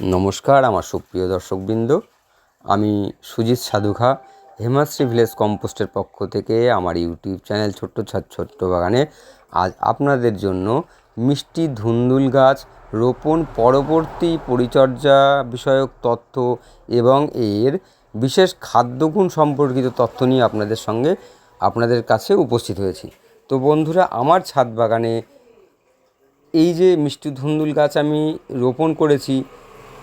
নমস্কার, আমার সুপ্রিয় দর্শকবৃন্দ। আমি সুজিত সাধুখা, হেমাশ্রী ভিলেজ কম্পোস্টের পক্ষ থেকে আমার ইউটিউব চ্যানেল ছোট্ট ছাদ ছোট্ট বাগানে আজ আপনাদের জন্য মিষ্টি ধুন্দুল গাছ, রোপণ পরবর্তী পরিচর্যা বিষয়ক তথ্য এবং এর বিশেষ খাদ্যগুণ সম্পর্কিত তথ্য নিয়ে আপনাদের সঙ্গে আপনাদের কাছে উপস্থিত হয়েছি। তো বন্ধুরা, আমার ছাদ বাগানে এই যে মিষ্টি ধুন্দুল গাছ আমি রোপণ করেছি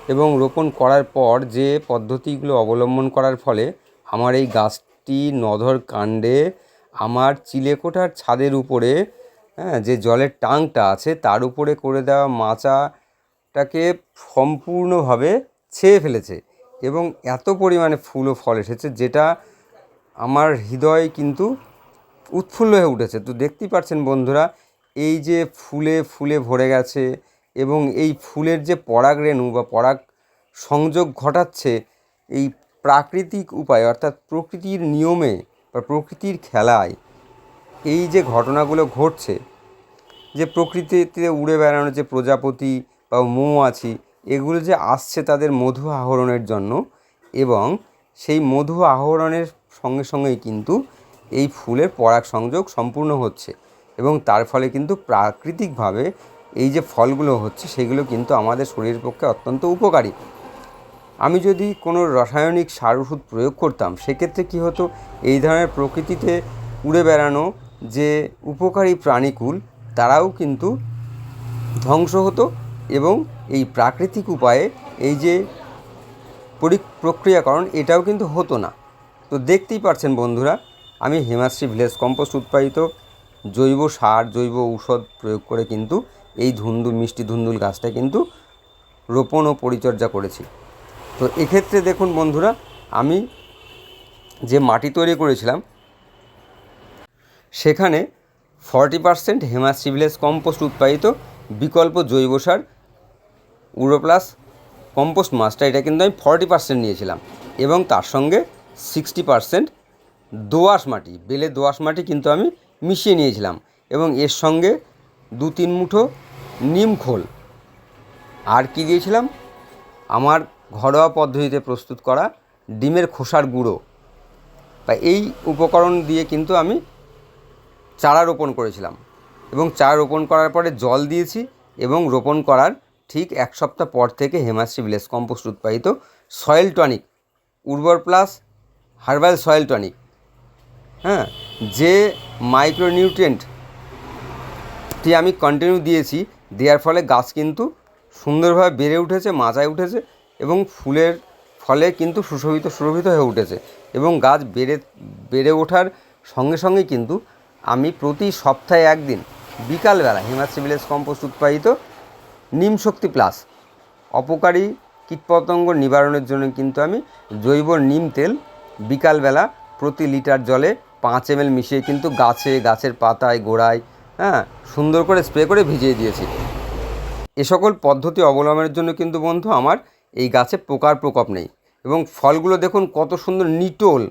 এবং রোপণ করার পর যে পদ্ধতিগুলো অবলম্বন করার ফলে আমার এই গাছটি নধর কাণ্ডে, আমার চিলেকোঠার ছাদের উপরে হ্যাঁ যে জলের টাংটা আছে তার উপরে করে দেওয়া মাচাটাকে সম্পূর্ণভাবে ছেয়ে ফেলেছে এবং এত পরিমাণে ফুল ও ফল এসেছে যেটা আমার হৃদয় কিন্তু উৎফুল্ল হয়ে উঠেছে। তো দেখতেই পাচ্ছেন বন্ধুরা, এই যে ফুলে ফুলে ভরে গেছে এবং এই ফুলের যে পরাগ রেণু বা পরাগ সংযোগ ঘটাচ্ছে এই প্রাকৃতিক উপায়, অর্থাৎ প্রকৃতির নিয়মে বা প্রকৃতির খেলায় এই যে ঘটনাগুলো ঘটছে, যে প্রকৃতিতে উড়ে বেড়ানো যে প্রজাপতি বা মৌমাছি, এগুলো যে আসছে তাদের মধু আহরণের জন্য এবং সেই মধু আহরণের সঙ্গে সঙ্গেই কিন্তু এই ফুলের পরাগ সংযোগ সম্পূর্ণ হচ্ছে এবং তার ফলে কিন্তু প্রাকৃতিকভাবে এই যে ফলগুলো হচ্ছে, সেগুলো কিন্তু আমাদের শরীরের পক্ষে অত্যন্ত উপকারী। আমি যদি কোনো রাসায়নিক সার ওষুধ প্রয়োগ করতাম, সেক্ষেত্রে কী হতো? এই ধরনের প্রকৃতিতে উড়ে বেড়ানো যে উপকারী প্রাণীকুল, তারাও কিন্তু ধ্বংস হতো এবং এই প্রাকৃতিক উপায়ে এই যে পরি, প্রক্রিয়াকরণ, এটাও কিন্তু হতো না। তো দেখতেই পারছেন বন্ধুরা, আমি হেমাশ্রী ভিলেজ কম্পোস্ট উৎপাদিত জৈব সার, জৈব ঔষধ প্রয়োগ করে কিন্তু এই ধুন্দুল মিষ্টি ধুন্দুল গাছটা কিন্তু রোপণ ও পরিচর্যা করেছি। তো এক্ষেত্রে দেখুন বন্ধুরা, আমি যে মাটি তৈরি করেছিলাম, সেখানে forty percent Hemashri village compost উৎপাদিত বিকল্প জৈব সার উরোপ্লাস কম্পোস্ট মাছটা, এটা কিন্তু আমি ফর্টি পার্সেন্ট নিয়েছিলাম। এবং তার সঙ্গে সিক্সটি পার্সেন্ট দোআঁশ মাটি, বেলে দোআঁশ মাটি কিন্তু আমি মিশিয়ে নিয়েছিলাম। এবং এর সঙ্গে দু তিন মুঠো নিম খোল। আর কি দিয়েছিলাম? আমার ঘরোয়া পদ্ধতিতে প্রস্তুত করা ডিমের খোসার গুঁড়ো। বা এই উপকরণ দিয়ে কিন্তু আমি চারা রোপণ করেছিলাম এবং চারা রোপণ করার পরে জল দিয়েছি এবং রোপণ করার ঠিক এক সপ্তাহ পর থেকে হেমাশ্রী ভিলেজ কম্পোস্ট উৎপাদিত সয়েল টনিক, উর্বর প্লাস হার্বাল সয়েল টনিক হ্যাঁ যে মাইক্রোনিউট্রিয়েন্টটি আমি কন্টিনিউ দিয়েছি, দেওয়ার ফলে গাছ কিন্তু সুন্দরভাবে বেড়ে উঠেছে, মাচায় উঠেছে এবং ফুলের ফলে কিন্তু সুশোভিত, সুরভিত হয়ে উঠেছে এবং গাছ বেড়ে বেড়ে ওঠার সঙ্গে সঙ্গে কিন্তু আমি প্রতি সপ্তাহে একদিন, বিকালবেলা হিমাশ্রী ভিলেজ কম্পোস্ট উৎপাদিত নিম শক্তি প্লাস অপকারী কীটপতঙ্গ নিবারণের জন্য কিন্তু আমি জৈব নিম তেল বিকালবেলা প্রতি লিটার জলে পাঁচ এম মিশিয়ে কিন্তু গাছে, গাছের পাতায়, গোড়ায় হ্যাঁ সুন্দর করে স্প্রে করে ভিজিয়ে দিয়েছি। এ সকল পদ্ধতি অবলম্বনের জন্য কিন্তু বন্ধু আমার এই গাছে পোকার প্রকোপ নেই। এবং ফলগুলো দেখুন কত সুন্দর নিটোল,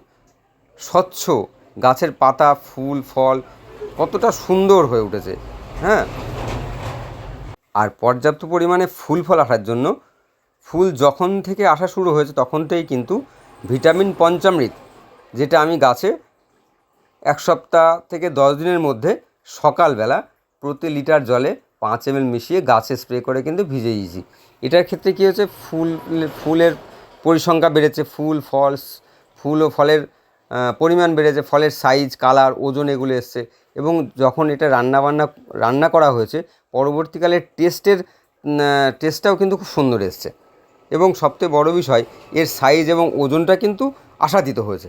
স্বচ্ছ। গাছের পাতা, ফুল, ফল কতটা সুন্দর হয়ে উঠেছে হ্যাঁ? আর পর্যাপ্ত পরিমাণে ফুল ফল আসার জন্য ফুল যখন থেকে আসা শুরু হয়েছে তখন থেকেই কিন্তু ভিটামিন পঞ্চামৃত, যেটা আমি গাছে এক সপ্তাহ থেকে দশ দিনের মধ্যে সকালবেলা প্রতি লিটার জলে পাঁচ এম মিশিয়ে গাছে স্প্রে করে কিন্তু ভিজে দিয়েছি। এটার ক্ষেত্রে কী হচ্ছে ফুল, ফুলের পরিসংখ্যা বেড়েছে, ফুল ফল ফুল ও ফলের পরিমাণ বেড়েছে, ফলের সাইজ কালার ওজন এগুলো এসছে এবং যখন এটা রান্না বান্না, রান্না করা হয়েছে, পরবর্তীকালে টেস্টের টেস্টটাও কিন্তু খুব সুন্দর এসছে। এবং সবচেয়ে বড় বিষয়, এর সাইজ এবং ওজনটা কিন্তু আশাতীত হয়েছে।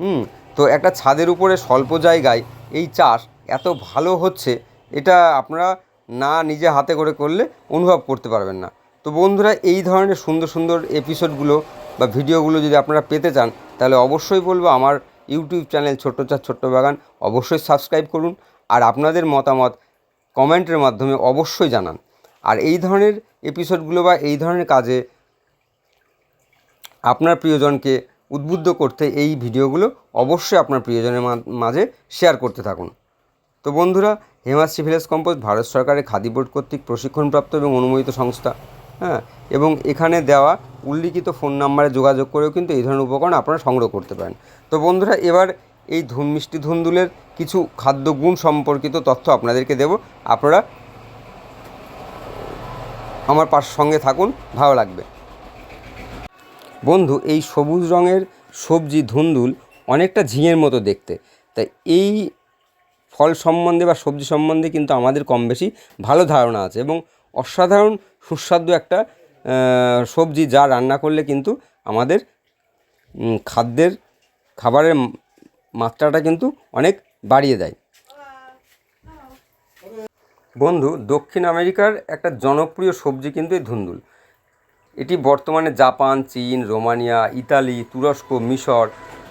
হুম, তো একটা ছাদের উপরে স্বল্প জায়গায় এই চাষ এত ভালো হচ্ছে, এটা আপনারা না নিজে হাতে করে করলে অনুভব করতে পারবেন না। তো বন্ধুরা, এই ধরনের সুন্দর সুন্দর এপিসোডগুলো বা ভিডিওগুলো যদি আপনারা পেতে চান, তাহলে অবশ্যই বলব আমার ইউটিউব চ্যানেল ছোট্ট চার ছোট্ট বাগান অবশ্যই সাবস্ক্রাইব করুন আর আপনাদের মতামত কমেন্টের মাধ্যমে অবশ্যই জানান। আর এই ধরনের এপিসোডগুলো বা এই ধরনের কাজে আপনার প্রিয়জনকে উদ্বুদ্ধ করতে এই ভিডিওগুলো অবশ্যই আপনার প্রিয়জনের মাঝে শেয়ার করতে থাকুন। তো বন্ধুরা হেমাশ্রী ভিলেজ কম্পোস্ট ভারত সরকারের খাদি বোর্ড কর্তৃক প্রশিক্ষণপ্রাপ্ত এবং অনুমোদিত সংস্থা হ্যাঁ এবং এখানে দেওয়া উল্লিখিত ফোন নাম্বারে যোগাযোগ করেও কিন্তু এই ধরনের উপকরণ আপনারা সংগ্রহ করতে পারেন। তো বন্ধুরা, এবার এই ধুন মিষ্টি ধুন্দুলের কিছু খাদ্য গুণ সম্পর্কিত তথ্য আপনাদেরকে দেব। আপনারা আমার পাশ সঙ্গে থাকুন, ভালো লাগবে। বন্ধু, এই সবুজ রঙের সবজি ধুন্দুল অনেকটা ঝিঙের মতো দেখতে। তাই এই ফল সম্বন্ধে বা সবজি সম্বন্ধে কিন্তু আমাদের কম বেশি ভালো ধারণা আছে এবং অসাধারণ সুস্বাদু একটা সবজি যা রান্না করলে কিন্তু আমাদের খাদ্যের, খাবারের মাত্রাটা কিন্তু অনেক বাড়িয়ে দেয়। বন্ধু, দক্ষিণ আমেরিকার একটা জনপ্রিয় সবজি কিন্তু এই ধুন্দুল। এটি বর্তমানে জাপান, চীন, রোমানিয়া, ইতালি, তুরস্ক, মিশর,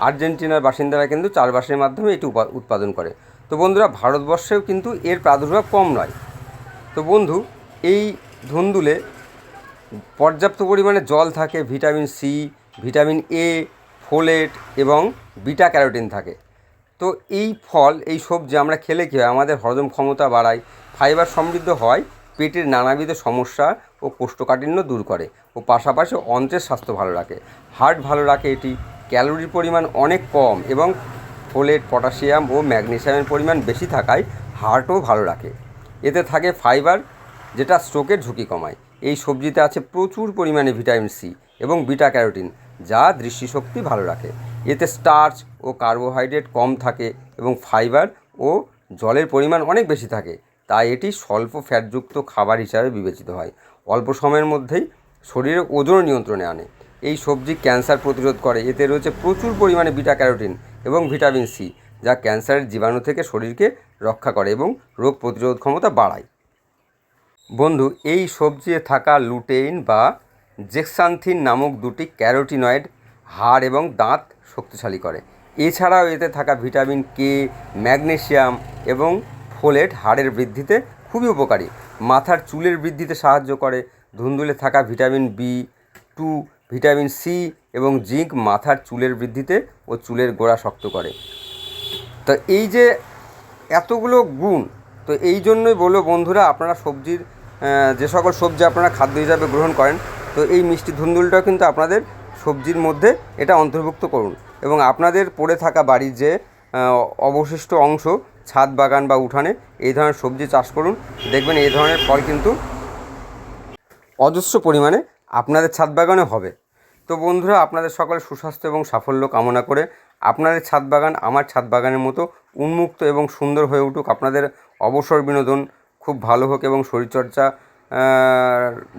আর্জেন্টিনার বাসিন্দারা কিন্তু চারবাসের মাধ্যমে এটি উৎপাদন করে। তো বন্ধুরা, ভারতবর্ষেও কিন্তু এর প্রাদুর্ভাব কম নয়। তো বন্ধু, এই ধুন্দুলে পর্যাপ্ত পরিমাণে জল থাকে, vitamin C vitamin A folate এবং বিটা ক্যারোটিন থাকে। তো এই ফল, এই সবজি আমরা খেলে কী হয়, আমাদের হজম ক্ষমতা বাড়ায় ফাইবার সমৃদ্ধ হয়, পেটের নানাবিধ সমস্যা ও কোষ্ঠকাঠিন্য দূর করে ও পাশাপাশি অন্ত্রের স্বাস্থ্য ভালো রাখে। হার্ট ভালো রাখে এটি ক্যালোরির পরিমাণ অনেক কম এবং ফোলেট, পটাশিয়াম ও ম্যাগনেশিয়ামের পরিমাণ বেশি থাকায় হার্টও ভালো রাখে। এতে থাকে ফাইবার, যেটা স্ট্রোকের ঝুঁকি কমায়। এই সবজিতে আছে প্রচুর পরিমাণে ভিটামিন সি এবং বিটা ক্যারোটিন যা দৃষ্টিশক্তি ভালো রাখে। এতে স্টার্চ ও কার্বোহাইড্রেট কম থাকে এবং ফাইবার ও জলের পরিমাণ অনেক বেশি থাকে। তাই এটি স্বল্প ফ্যাটযুক্ত খাবার হিসাবে বিবেচিত হয়। অল্প সময়ের মধ্যেই শরীরের ওজন নিয়ন্ত্রণে আনে। এই সবজি ক্যান্সার প্রতিরোধ করে। এতে রয়েছে প্রচুর পরিমাণে বিটা ক্যারোটিন এবং ভিটামিন সি, যা ক্যান্সারের জীবাণু থেকে শরীরকে রক্ষা করে এবং রোগ প্রতিরোধ ক্ষমতা বাড়ায়। বন্ধু, এই সবজিতে থাকা লুটেইন বা জেক্সান্থিন নামক দুটি ক্যারোটিনয়েড হাড় এবং দাঁত শক্তিশালী করে। এছাড়াও এতে থাকা ভিটামিন কে ম্যাগনেশিয়াম এবং ফোলেট হাড়ের বৃদ্ধিতে খুবই উপকারী। মাথার চুলের বৃদ্ধিতে সাহায্য করে। ধুন্দুলে থাকা vitamin B two vitamin C এবং জিঙ্ক মাথার চুলের বৃদ্ধিতে ও চুলের গোড়া শক্ত করে। তো এই যে এতগুলো গুণ, তো এই জন্যই বলব বন্ধুরা, আপনারা সবজির যে সকল সবজি আপনারা খাদ্য হিসাবে গ্রহণ করেন, তো এই মিষ্টি ধুন্দুলটাও কিন্তু আপনাদের সবজির মধ্যে এটা অন্তর্ভুক্ত করুন। এবং আপনাদের পড়ে থাকা বাড়ির যে অবশিষ্ট অংশ, ছাদ বাগান বা উঠানে, এই ধরনের সবজি চাষ করুন। দেখবেন এই ধরনের ফল কিন্তু অজস্র পরিমাণে আপনাদের ছাদ বাগানে হবে। তো বন্ধুরা, আপনাদের সকলে সুস্বাস্থ্য এবং সাফল্য কামনা করে আপনাদের ছাদ বাগান আমার ছাদ বাগানের মতো উন্মুক্ত এবং সুন্দর হয়ে উঠুক। আপনাদের অবসর বিনোদন খুব ভালো হোক এবং শরীরচর্চা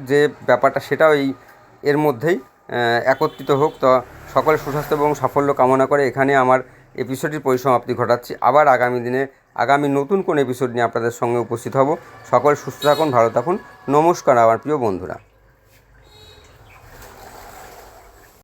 যে ব্যাপারটা সেটাও এই, এর মধ্যেই একত্রিত হোক। তো সকলে সুস্বাস্থ্য এবং সাফল্য কামনা করে এখানে আমার এপিসোডটির পরিসমাপ্তি ঘটাচ্ছি। আবার আগামী দিনে, আগামী নতুন কোন এপিসোড নিয়ে আপনাদের সঙ্গে উপস্থিত হব। সকল সুস্থ থাকুন, ভালো থাকুন। নমস্কার আমার প্রিয় বন্ধুরা।